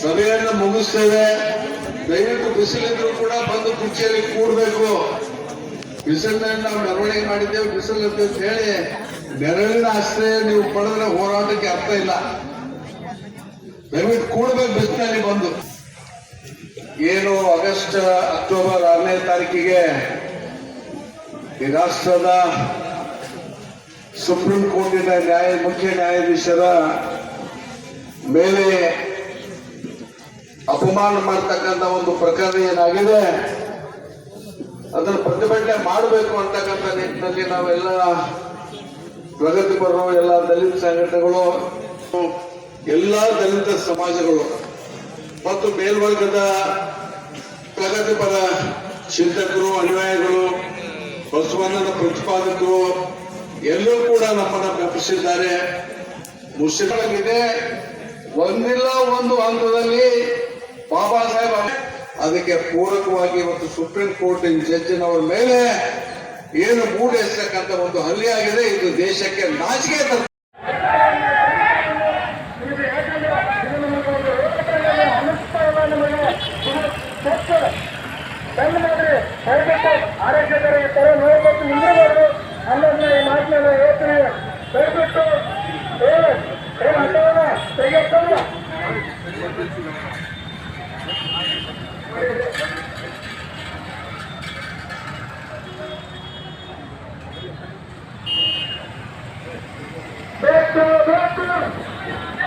ಸಭೆಯನ್ನು ಮುಗಿಸ್ತೇವೆ. ದಯವಿಟ್ಟು ಬಿಸಿಲಿದ್ರು ಕೂಡ ಬಂದು ಕುರ್ಚಿಯಲ್ಲಿ ಕೂಡಬೇಕು ಬಿಸಿಲಿನಲ್ಲಿ ನಾವು ಮೆರವಣಿಗೆ ಮಾಡಿದ್ದೇವೆ. ಬಿಸಿಲು ಅಂತ ಹೇಳಿ ನೆರಳಿನ ಆಶ್ರಯ ನೀವು ಪಡೆದ್ರೆ ಹೋರಾಟಕ್ಕೆ ಅರ್ಥ ಇಲ್ಲ. ದಯವಿಟ್ಟು ಕೂಡಬೇಕು ಬಿಸಿಲಲ್ಲಿ ಬಂದು. ಏನು ಆಗಸ್ಟ್, ಅಕ್ಟೋಬರ್ ಆರನೇ ತಾರೀಕಿಗೆ ಈ ಸುಪ್ರೀಂ ಕೋರ್ಟಿನ ನ್ಯಾಯ, ಮುಖ್ಯ ನ್ಯಾಯಾಧೀಶರ ಮೇಲೆ ಅಪಮಾನ ಮಾಡ್ತಕ್ಕಂಥ ಒಂದು ಪ್ರಕರಣ ಏನಾಗಿದೆ? ಅದನ್ನು ಪ್ರತಿಭಟನೆ ಮಾಡಬೇಕು ಅಂತಕ್ಕಂಥ ನಿಟ್ಟಿನಲ್ಲಿ ನಾವೆಲ್ಲ ಪ್ರಗತಿಪರರು ಎಲ್ಲ ದಲಿತ ಸಂಘಟನೆಗಳು, ಎಲ್ಲ ದಲಿತ ಸಮಾಜಗಳು ಮತ್ತು ಮೇಲ್ವರ್ಗದ ಪ್ರಗತಿಪರ ಚಿಂತಕರು, ಅನುಯಾಯಿಗಳು, ಬಸವಣ್ಣನ ಪ್ರತಿಪಾದಕರು ಎಲ್ಲರೂ ಕೂಡ ನಮ್ಮನ್ನು ಬೆಂಬಲಿಸಿದ್ದಾರೆ. ಮುಸ್ಲಿಮರಿಗೆ ಒಂದಿಲ್ಲ, ಒಂದು ಹಂತದಲ್ಲಿ ಬಾಬಾ ಸಾಹೇಬ್ ಅದಕ್ಕೆ ಪೂರಕವಾಗಿ ಇವತ್ತು ಸುಪ್ರೀಂ ಕೋರ್ಟ್ ಜಡ್ಜಿನವರ ಮೇಲೆ ಏನು ಮೂಡಿಸ್ತಕ್ಕಂಥ ಒಂದು ಹಲ್ಲೆ ಆಗಿದೆ. ಇದು ದೇಶಕ್ಕೆ ನಾಚಿಕೆ ತರ ಆರೈಕೆ ತರ ನೋಡ್ಬೇಕು ನಿಂದಿರಬಾರ್ದು ಅಲ್ಲೊಂದು Yeah.